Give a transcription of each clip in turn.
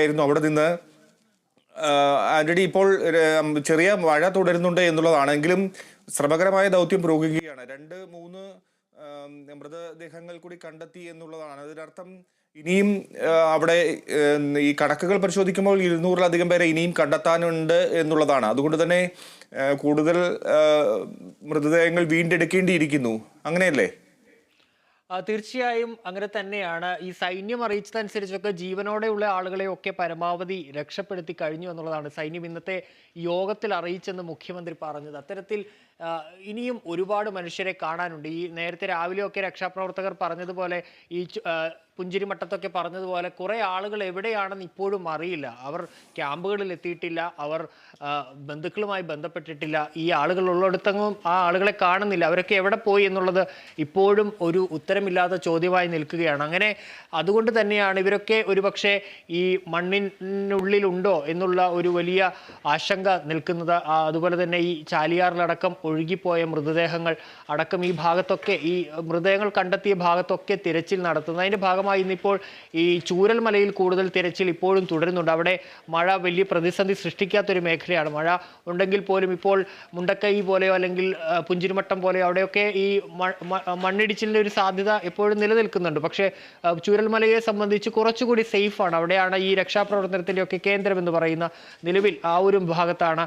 ആയിരുന്നു. അവിടെ നിന്ന് ആന്റണി ഇപ്പോൾ ചെറിയ മഴ തുടരുന്നുണ്ട് എന്നുള്ളതാണെങ്കിലും ശ്രമകരമായ ദൗത്യം പുരോഗമിക്കുകയാണ്. രണ്ട് മൂന്ന് മൃതദേഹങ്ങൾ കൂടി കണ്ടെത്തി എന്നുള്ളതാണ്. അതിനർത്ഥം ഇനിയും അവിടെ ഈ കണക്കുകൾ പരിശോധിക്കുമ്പോൾ ഇരുന്നൂറിലധികം പേരെ ഇനിയും കണ്ടെത്താനുണ്ട് എന്നുള്ളതാണ്. അതുകൊണ്ട് തന്നെ കൂടുതൽ മൃതദേഹങ്ങൾ വീണ്ടെടുക്കേണ്ടിയിരിക്കുന്നു. അങ്ങനെയല്ലേ? തീർച്ചയായും അങ്ങനെ തന്നെയാണ്. ഈ സൈന്യം അറിയിച്ചതനുസരിച്ചൊക്കെ ജീവനോടെയുള്ള ആളുകളെയൊക്കെ പരമാവധി രക്ഷപ്പെടുത്തി കഴിഞ്ഞു എന്നുള്ളതാണ് സൈന്യം ഇന്നത്തെ യോഗത്തിൽ അറിയിച്ചെന്ന് മുഖ്യമന്ത്രി പറഞ്ഞത്. അത്തരത്തിൽ ഇനിയും ഒരുപാട് മനുഷ്യരെ കാണാനുണ്ട്. ഈ നേരത്തെ രാവിലെയൊക്കെ രക്ഷാപ്രവർത്തകർ പറഞ്ഞതുപോലെ ഈ പുഞ്ചിരിമട്ടത്തൊക്കെ പറഞ്ഞതുപോലെ കുറേ ആളുകൾ എവിടെയാണെന്ന് ഇപ്പോഴും അറിയില്ല. അവർ ക്യാമ്പുകളിൽ എത്തിയിട്ടില്ല. അവർ ബന്ധുക്കളുമായി ബന്ധപ്പെട്ടിട്ടില്ല. ഈ ആളുകൾ ഉള്ളിടത്തെങ്ങും ആ ആളുകളെ കാണുന്നില്ല. അവരൊക്കെ എവിടെ പോയി എന്നുള്ളത് ഇപ്പോഴും ഒരു ഉത്തരമില്ലാത്ത ചോദ്യമായി നിൽക്കുകയാണ്. അങ്ങനെ അതുകൊണ്ട് തന്നെയാണ് ഇവരൊക്കെ ഒരുപക്ഷെ ഈ മണ്ണിനുള്ളിലുണ്ടോ എന്നുള്ള ഒരു വലിയ ആശങ്ക നിൽക്കുന്നത്. അതുപോലെ തന്നെ ഈ ചാലിയാറിലടക്കം ഒഴുകിപ്പോയ മൃതദേഹങ്ങൾ അടക്കം ഈ ഭാഗത്തൊക്കെ ഈ മൃതദേഹങ്ങൾ കണ്ടെത്തിയ ഭാഗത്തൊക്കെ തിരച്ചിൽ നടത്തുന്നത്. അതിന്റെ ഭാഗമായി ഇന്നിപ്പോൾ ഈ ചൂരൽമലയിൽ കൂടുതൽ തിരച്ചിൽ ഇപ്പോഴും തുടരുന്നുണ്ട്. അവിടെ മഴ വലിയ പ്രതിസന്ധി സൃഷ്ടിക്കാത്തൊരു മേഖലയാണ്. മഴ ഉണ്ടെങ്കിൽ പോലും ഇപ്പോൾ മുണ്ടക്കൈ പോലെയോ അല്ലെങ്കിൽ പുഞ്ചിരിമട്ടം പോലെയോ അവിടെയൊക്കെ ഈ മണ്ണിടിച്ചിലിന്റെ ഒരു സാധ്യത എപ്പോഴും നിലനിൽക്കുന്നുണ്ട്. പക്ഷേ ചൂരൽമലയെ സംബന്ധിച്ച് കുറച്ചുകൂടി സേഫാണ്. അവിടെയാണ് ഈ രക്ഷാപ്രവർത്തനത്തിന്റെയൊക്കെ കേന്ദ്രം എന്ന് പറയുന്ന നിലവിൽ ആ ഒരു ഭാഗത്താണ്.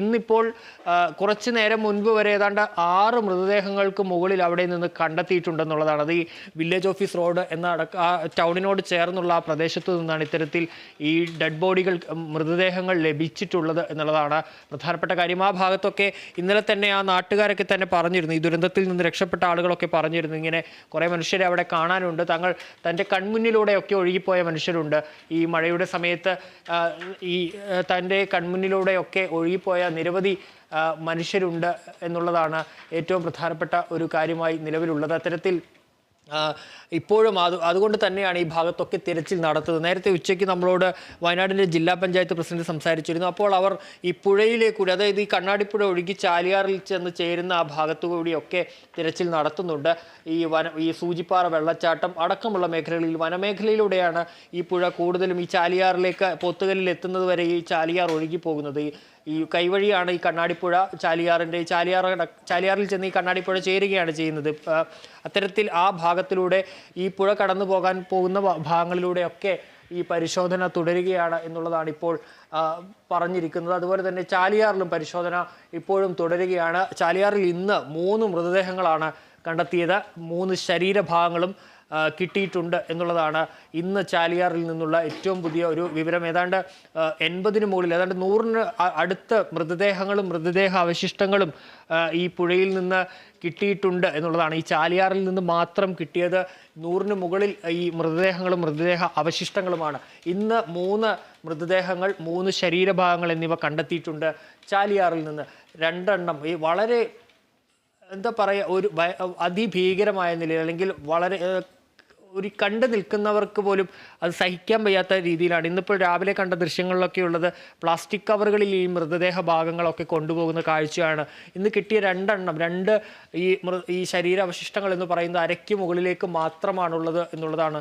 ഇന്നിപ്പോൾ കുറച്ച് നേരം മുൻപ് വരെ ഏതാണ്ട് ആറ് മൃതദേഹങ്ങൾക്ക് മുകളിൽ അവിടെ നിന്ന് കണ്ടെത്തിയിട്ടുണ്ടെന്നുള്ളതാണ്. അത് ഈ വില്ലേജ് ഓഫീസ് റോഡ് എന്ന അടക്ക ആ ടൗണിനോട് ചേർന്നുള്ള ആ പ്രദേശത്തു നിന്നാണ് ഇത്തരത്തിൽ ഈ ഡെഡ് ബോഡികൾ മൃതദേഹങ്ങൾ ലഭിച്ചിട്ടുള്ളത് എന്നുള്ളതാണ് പ്രധാനപ്പെട്ട കാര്യം. ആ ഭാഗത്തൊക്കെ ഇന്നലെ തന്നെ ആ നാട്ടുകാരൊക്കെ തന്നെ പറഞ്ഞിരുന്നു. ഈ ദുരന്തത്തിൽ നിന്ന് രക്ഷപ്പെട്ട ആളുകളൊക്കെ പറഞ്ഞിരുന്നു. ഇങ്ങനെ കുറേ മനുഷ്യരെ അവിടെ കാണാനുണ്ട്. തങ്ങൾ തന്റെ കൺമുന്നിലൂടെയൊക്കെ ഒഴുകിപ്പോയ മനുഷ്യരുണ്ട്. ഈ മഴയുടെ സമയത്ത് ഈ തന്റെ കൺമുന്നിലൂടെയൊക്കെ ഒഴുകിപ്പോയ നിരവധി മനുഷ്യരുണ്ട് എന്നുള്ളതാണ് ഏറ്റവും പ്രധാനപ്പെട്ട ഒരു കാര്യമായി നിലവിലുള്ളത്. അത്തരത്തിൽ ഇപ്പോഴും അത് അതുകൊണ്ട് തന്നെയാണ് ഈ ഭാഗത്തൊക്കെ തിരച്ചിൽ നടത്തുന്നത്. നേരത്തെ ഉച്ചയ്ക്ക് നമ്മളോട് വയനാടിന്റെ ജില്ലാ പഞ്ചായത്ത് പ്രസിഡന്റ് സംസാരിച്ചിരുന്നു. അപ്പോൾ അവർ ഈ പുഴയിലേക്കൂടി അതായത് ഈ കണ്ണാടിപ്പുഴ ഒഴുകി ചാലിയാറിൽ ചെന്ന് ചേരുന്ന ആ ഭാഗത്തുകൂടിയൊക്കെ തിരച്ചിൽ നടത്തുന്നുണ്ട്. ഈ വന ഈ സൂചിപ്പാറ വെള്ളച്ചാട്ടം അടക്കമുള്ള മേഖലകളിൽ വനമേഖലയിലൂടെയാണ് ഈ പുഴ കൂടുതലും ഈ ചാലിയാറിലേക്ക് പൊത്തുകലിൽ എത്തുന്നത് വരെ ഈ ചാലിയാർ ഒഴുകി പോകുന്നത്. ഈ കൈവഴിയാണ് ഈ കണ്ണാടിപ്പുഴ ചാലിയാറിന്റെ ഈ ചാലിയാറിൽ ചെന്ന് ഈ കണ്ണാടിപ്പുഴ ചേരുകയാണ് ചെയ്യുന്നത്. അത്തരത്തിൽ ആ ഭാഗത്തിലൂടെ ഈ പുഴ കടന്നു പോകാൻ പോകുന്ന ഭാഗങ്ങളിലൂടെയൊക്കെ ഈ പരിശോധന തുടരുകയാണ് എന്നുള്ളതാണ് ഇപ്പോൾ പറഞ്ഞിരിക്കുന്നത്. അതുപോലെ തന്നെ ചാലിയാറിലും പരിശോധന ഇപ്പോഴും തുടരുകയാണ്. ചാലിയാറിൽ ഇന്ന് മൂന്ന് മൃതദേഹങ്ങളാണ് കണ്ടെത്തിയത്. മൂന്ന് ശരീരഭാഗങ്ങളും കിട്ടിയിട്ടുണ്ട് എന്നുള്ളതാണ് ഇന്ന് ചാലിയാറിൽ നിന്നുള്ള ഏറ്റവും പുതിയ ഒരു വിവരം. ഏതാണ്ട് എൺപതിന് മുകളിൽ ഏതാണ്ട് നൂറിന് അടുത്ത് മൃതദേഹങ്ങളും മൃതദേഹ അവശിഷ്ടങ്ങളും ഈ പുഴയിൽ നിന്ന് കിട്ടിയിട്ടുണ്ട് എന്നുള്ളതാണ്. ഈ ചാലിയാറിൽ നിന്ന് മാത്രം കിട്ടിയത് നൂറിന് മുകളിൽ ഈ മൃതദേഹങ്ങളും മൃതദേഹ അവശിഷ്ടങ്ങളുമാണ്. ഇന്ന് മൂന്ന് മൃതദേഹങ്ങൾ മൂന്ന് ശരീരഭാഗങ്ങൾ എന്നിവ കണ്ടെത്തിയിട്ടുണ്ട് ചാലിയാറിൽ നിന്ന്. രണ്ടെണ്ണം ഈ വളരെ എന്താ പറയുക ഒരു അതിഭീകരമായ നിലയിൽ അല്ലെങ്കിൽ വളരെ ഒരു കണ്ടു നിൽക്കുന്നവർക്ക് പോലും അത് സഹിക്കാൻ വയ്യാത്ത രീതിയിലാണ്. ഇന്നിപ്പോൾ രാവിലെ കണ്ട ദൃശ്യങ്ങളിലൊക്കെ ഉള്ളത് പ്ലാസ്റ്റിക് കവറുകളിൽ ഈ മൃതദേഹ ഭാഗങ്ങളൊക്കെ കൊണ്ടുപോകുന്ന കാഴ്ചയാണ്. ഇന്ന് കിട്ടിയ രണ്ടെണ്ണം രണ്ട് ഈ ഈ ശരീരാവശിഷ്ടങ്ങൾ എന്ന് പറയുന്നത് അരയ്ക്ക് മുകളിലേക്ക് മാത്രമാണുള്ളത് എന്നുള്ളതാണ്.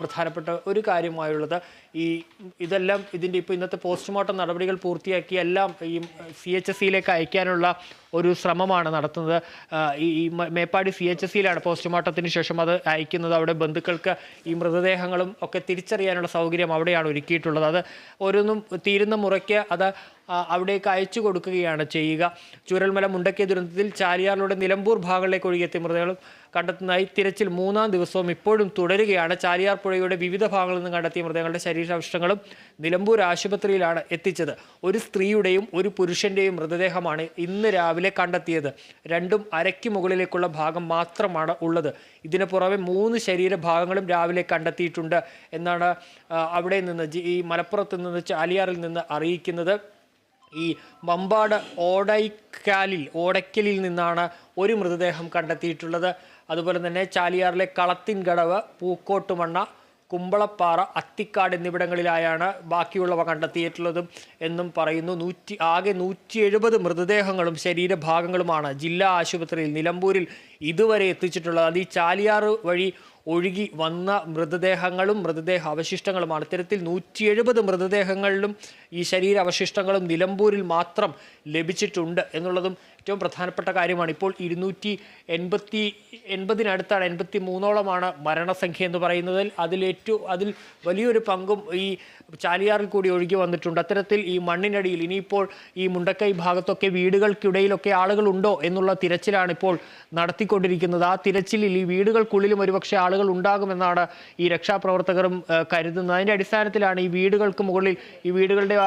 പ്രധാനപ്പെട്ട ഒരു കാര്യമായുള്ളത് ഈ ഇതെല്ലാം ഇതിന്റെ ഇപ്പോൾ ഇന്നത്തെ പോസ്റ്റ്മോർട്ടം നടപടികൾ പൂർത്തിയാക്കി എല്ലാം ഈ സി എച്ച് എസ് സിയിലേക്ക് അയക്കാനുള്ള ഒരു ശ്രമമാണ് നടത്തുന്നത്. ഈ മേപ്പാടി സി എച്ച് എസ് സിയിലാണ് പോസ്റ്റ്മോർട്ടത്തിന് ശേഷം അത് അയക്കുന്നത്. അവിടെ ബന്ധുക്കൾക്ക് ഈ മൃതദേഹങ്ങളും ഒക്കെ തിരിച്ചറിയാനുള്ള സൗകര്യം അവിടെയാണ് ഒരുക്കിയിട്ടുള്ളത്. അത് ഓരോന്നും തീരുന്ന മുറയ്ക്ക് അത് അവിടേക്ക് അയച്ചു കൊടുക്കുകയാണ് ചെയ്യുക. ചൂരൽമല മുണ്ടക്കിയ ദുരന്തത്തിൽ ചാലിയാറിലൂടെ നിലമ്പൂർ ഭാഗങ്ങളിലേക്ക് ഒഴുകിയെത്തിയ മൃതദേഹം കണ്ടെത്തുന്നതായി തിരച്ചിൽ മൂന്നാം ദിവസവും ഇപ്പോഴും തുടരുകയാണ്. ചാലിയാർ പുഴയുടെ വിവിധ ഭാഗങ്ങളിൽ നിന്ന് കണ്ടെത്തിയ മൃതദേഹങ്ങളുടെ ശരീരാവശിഷ്ടങ്ങളും നിലമ്പൂർ ആശുപത്രിയിലാണ് എത്തിച്ചത്. ഒരു സ്ത്രീയുടെയും ഒരു പുരുഷന്റെയും മൃതദേഹമാണ് ഇന്ന് രാവിലെ കണ്ടെത്തിയത്. രണ്ടും അരയ്ക്ക് മുകളിലേക്കുള്ള ഭാഗം മാത്രമാണ് ഉള്ളത്. ഇതിന് പുറമെ മൂന്ന് ശരീരഭാഗങ്ങളും രാവിലെ കണ്ടെത്തിയിട്ടുണ്ട് എന്നാണ് അവിടെ നിന്ന് ഈ മലപ്പുറത്ത് നിന്ന് ചാലിയാറിൽ നിന്ന് അറിയിക്കുന്നത്. ഈ മമ്പാട് ഓടൈക്കാലിൽ ഓടയ്ക്കലിൽ നിന്നാണ് ഒരു മൃതദേഹം കണ്ടെത്തിയിട്ടുള്ളത്. അതുപോലെ തന്നെ ചാലിയാറിലെ കളത്തിൻകടവ് പൂക്കോട്ടുമണ്ണ കുമ്പളപ്പാറ അത്തിക്കാട് എന്നിവിടങ്ങളിലായാണ് ബാക്കിയുള്ളവ കണ്ടെത്തിയിട്ടുള്ളതും എന്നും പറയുന്നു. നൂറ്റി ആകെ നൂറ്റി എഴുപത് മൃതദേഹങ്ങളും ശരീരഭാഗങ്ങളുമാണ് ജില്ലാ ആശുപത്രിയിൽ നിലമ്പൂരിൽ ഇതുവരെ എത്തിച്ചിട്ടുള്ളത്. അത് ഈ ചാലിയാറ് വഴി ഒഴുകി വന്ന മൃതദേഹങ്ങളും മൃതദേഹ അവശിഷ്ടങ്ങളുമാണ് ഇത്തരത്തിൽ നൂറ്റി എഴുപത് മൃതദേഹങ്ങളിലും ഈ ശരീരാവശിഷ്ടങ്ങളും നിലമ്പൂരിൽ മാത്രം ലഭിച്ചിട്ടുണ്ട് എന്നുള്ളതും ഏറ്റവും പ്രധാനപ്പെട്ട കാര്യമാണ്. ഇപ്പോൾ ഇരുന്നൂറ്റി എൺപത്തി എൺപതിനടുത്താണ് എൺപത്തി മൂന്നോളമാണ് മരണസംഖ്യ എന്ന് പറയുന്നതിൽ. അതിലേറ്റവും അതിൽ വലിയൊരു പങ്കും ഈ ചാലിയാറിൽ കൂടി ഒഴുകി വന്നിട്ടുണ്ട്. അത്തരത്തിൽ ഈ മണ്ണിനടിയിൽ ഇനിയിപ്പോൾ ഈ മുണ്ടക്കൈ ഭാഗത്തൊക്കെ വീടുകൾക്കിടയിലൊക്കെ ആളുകളുണ്ടോ എന്നുള്ള തിരച്ചിലാണ് ഇപ്പോൾ നടത്തിക്കൊണ്ടിരിക്കുന്നത്. ആ തിരച്ചിലിൽ ഈ വീടുകൾക്കുള്ളിലും ഒരുപക്ഷെ ആളുകൾ ഉണ്ടാകുമെന്നാണ് ഈ രക്ഷാപ്രവർത്തകരും കരുതുന്നത്. അതിന്റെ അടിസ്ഥാനത്തിലാണ് ഈ വീടുകൾക്ക് മുകളിൽ ഈ വീടുകളുടെ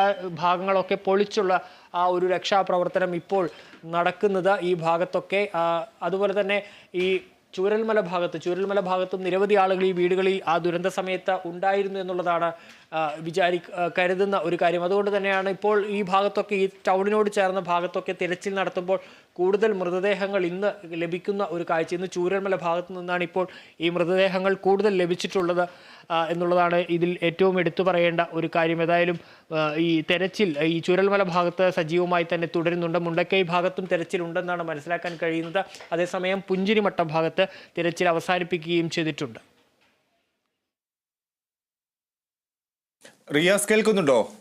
ഭാഗങ്ങളൊക്കെ പൊളിച്ചുള്ള ആ ഒരു രക്ഷാപ്രവർത്തനം ഇപ്പോൾ നടക്കുന്നത് ഈ ഭാഗത്തൊക്കെ. അതുപോലെ തന്നെ ഈ ചൂരൽമല ഭാഗത്ത് ചൂരൽമല ഭാഗത്തും നിരവധി ആളുകൾ ഈ വീടുകളിൽ ആ ദുരന്ത സമയത്ത് ഉണ്ടായിരുന്നു എന്നുള്ളതാണ് വിചാരി കരുതുന്ന ഒരു കാര്യം. അതുകൊണ്ട് തന്നെയാണ് ഇപ്പോൾ ഈ ഭാഗത്തൊക്കെ ഈ ടൗണിനോട് ചേർന്ന ഭാഗത്തൊക്കെ തിരച്ചിൽ നടത്തുമ്പോൾ കൂടുതൽ മൃതദേഹങ്ങൾ ഇന്ന് ലഭിക്കുന്ന ഒരു കാഴ്ച. ഇന്ന് ചൂരൽമല ഭാഗത്തു നിന്നാണ് ഇപ്പോൾ ഈ മൃതദേഹങ്ങൾ കൂടുതൽ ലഭിച്ചിട്ടുള്ളത് എന്നുള്ളതാണ് ഇതിൽ ഏറ്റവും എടുത്തു പറയേണ്ട ഒരു കാര്യം. ഏതായാലും ഈ തെരച്ചിൽ ഈ ചുരൽമല ഭാഗത്ത് സജീവമായി തന്നെ തുടരുന്നുണ്ട്. മുണ്ടക്കൈ ഭാഗത്തും തെരച്ചിൽ ഉണ്ടെന്നാണ് മനസ്സിലാക്കാൻ കഴിയുന്നത്. അതേസമയം പുഞ്ചിരിമട്ടം ഭാഗത്ത് തിരച്ചിൽ അവസാനിപ്പിക്കുകയും ചെയ്തിട്ടുണ്ട്. റിയാസ് കേൾക്കുന്നുണ്ടോ?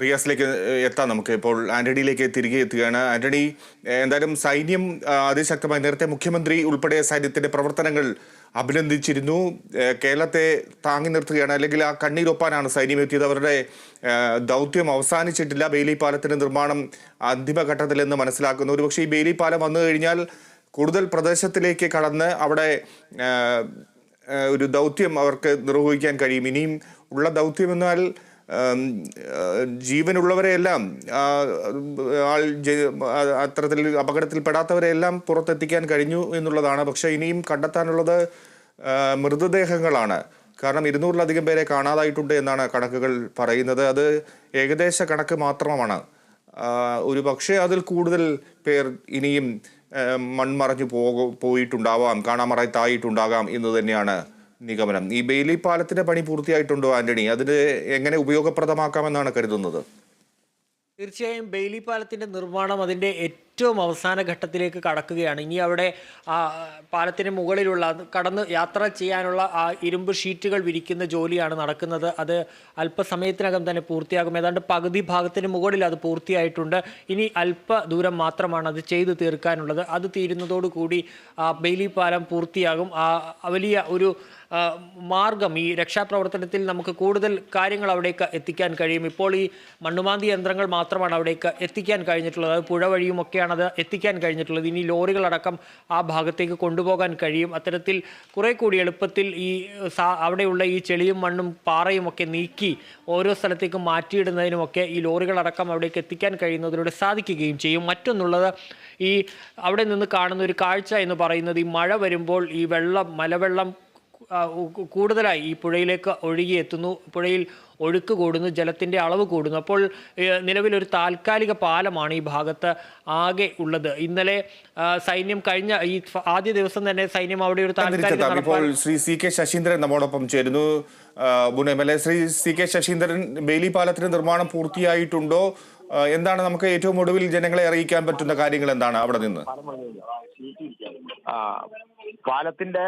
റിയാസിലേക്ക് എത്താം നമുക്ക്. ഇപ്പോൾ ആന്റണിയിലേക്ക് തിരികെ എത്തുകയാണ്. ആന്റണി എന്തായാലും സൈന്യം അതിശക്തമായി നേരത്തെ മുഖ്യമന്ത്രി ഉൾപ്പെടെ സൈന്യത്തിന്റെ പ്രവർത്തനങ്ങൾ അഭിനന്ദിച്ചിരുന്നു. കേരളത്തെ താങ്ങി നിർത്തുകയാണ്. അല്ലെങ്കിൽ ആ കണ്ണീരൊപ്പാനാണ് സൈന്യം എത്തിയത്. അവരുടെ ദൗത്യം അവസാനിച്ചിട്ടില്ല. ബെയിലി പാലത്തിന്റെ നിർമ്മാണം അന്തിമഘട്ടത്തിലെന്ന് മനസ്സിലാക്കുന്നു. ഒരുപക്ഷെ ഈ ബെയിലി പാലം വന്നു കഴിഞ്ഞാൽ കൂടുതൽ പ്രദേശത്തിലേക്ക് കടന്ന് അവിടെ ഒരു ദൗത്യം അവർക്ക് നിർവഹിക്കാൻ കഴിയും. ഇനിയും ഉള്ള ദൗത്യം എന്നാൽ ജീവനുള്ളവരെയെല്ലാം ആൾ അത്തരത്തിൽ അപകടത്തിൽപ്പെടാത്തവരെയെല്ലാം പുറത്തെത്തിക്കാൻ കഴിഞ്ഞു എന്നുള്ളതാണ്. പക്ഷെ ഇനിയും കണ്ടെത്താനുള്ളത് മൃതദേഹങ്ങളാണ്. കാരണം ഇരുന്നൂറിലധികം പേരെ കാണാതായിട്ടുണ്ട് എന്നാണ് കണക്കുകൾ പറയുന്നത്. അത് ഏകദേശ കണക്ക് മാത്രമാണ്. ഒരു പക്ഷേ അതിൽ കൂടുതൽ പേർ ഇനിയും മൺമറഞ്ഞു പോകു പോയിട്ടുണ്ടാവാം കാണാമറയത്തായിട്ടുണ്ടാകാം എന്ന് തന്നെയാണ് നിഗമനം. ഈ ബെയിലി പാലത്തിന്റെ പണി പൂർത്തിയായിട്ടുണ്ടോ ആന്റണി? അതിന് എങ്ങനെ ഉപയോഗപ്രദമാക്കാമെന്നാണ് കരുതുന്നത്? തീർച്ചയായും ബെയിലി പാലത്തിന്റെ നിർമ്മാണം അതിന്റെ ഏറ്റവും അവസാന ഘട്ടത്തിലേക്ക് കടക്കുകയാണ്. ഇനി അവിടെ ആ പാലത്തിന് മുകളിലുള്ള കടന്ന് യാത്ര ചെയ്യാനുള്ള ആ ഇരുമ്പ് ഷീറ്റുകൾ വിരിക്കുന്ന ജോലിയാണ് നടക്കുന്നത്. അത് അല്പസമയത്തിനകം തന്നെ പൂർത്തിയാകും. ഏതാണ്ട് പകുതി ഭാഗത്തിന് മുകളിൽ അത് പൂർത്തിയായിട്ടുണ്ട്. ഇനി അല്പ ദൂരം മാത്രമാണ് അത് ചെയ്തു തീർക്കാനുള്ളത്. അത് തീരുന്നതോടുകൂടി ബെയിലി പാലം പൂർത്തിയാകും. വലിയ ഒരു മാർഗം ഈ രക്ഷാപ്രവർത്തനത്തിൽ നമുക്ക് കൂടുതൽ കാര്യങ്ങൾ അവിടേക്ക് എത്തിക്കാൻ കഴിയും. ഇപ്പോൾ ഈ മണ്ണുമാന്തി യന്ത്രങ്ങൾ മാത്രമാണ് അവിടേക്ക് എത്തിക്കാൻ കഴിഞ്ഞിട്ടുള്ളത്. അത് പുഴ വഴിയും ഒക്കെയാണ് അത് എത്തിക്കാൻ കഴിഞ്ഞിട്ടുള്ളത്. ഇനി ലോറികളടക്കം ആ ഭാഗത്തേക്ക് കൊണ്ടുപോകാൻ കഴിയും. അത്തരത്തിൽ കുറെ കൂടി എളുപ്പത്തിൽ ഈ അവിടെയുള്ള ഈ ചെളിയും മണ്ണും പാറയും ഒക്കെ നീക്കി ഓരോ സ്ഥലത്തേക്കും മാറ്റിയിടുന്നതിനുമൊക്കെ ഈ ലോറികളടക്കം അവിടേക്ക് എത്തിക്കാൻ കഴിയുന്നതിലൂടെ സാധിക്കുകയും ചെയ്യും. മറ്റൊന്നുള്ളത് ഈ അവിടെ നിന്ന് കാണുന്ന ഒരു കാഴ്ച എന്ന് പറയുന്നത് ഈ മഴ വരുമ്പോൾ ഈ വെള്ളം മലവെള്ളം കൂടുതലായി ഈ പുഴയിലേക്ക് ഒഴുകി എത്തുന്നു പുഴയിൽ ഒഴുക്ക് കൂടുന്നു ജലത്തിന്റെ അളവ് കൂടുന്നു. അപ്പോൾ നിലവിലൊരു താൽക്കാലിക പാലമാണ് ഈ ഭാഗത്ത് ആകെ ഉള്ളത്. ഇന്നലെ സൈന്യം കഴിഞ്ഞ ഈ ആദ്യ ദിവസം തന്നെ സൈന്യം അവിടെ ഒരു താൽക്കാലിക തിരിച്ചെത്താം ഇപ്പോൾ ശ്രീ സി കെ ശശീന്ദ്രൻ നമ്മോടൊപ്പം ചേരുന്നു. മുൻ M L A Shri C K Saseendran Bailey പാലത്തിന്റെ നിർമ്മാണം പൂർത്തിയായിട്ടുണ്ടോ? എന്താണ് നമുക്ക് ഏറ്റവും ഒടുവിൽ ജനങ്ങളെ അറിയിക്കാൻ പറ്റുന്ന കാര്യങ്ങൾ എന്താണ് അവിടെ നിന്ന്? പാലത്തിന്റെ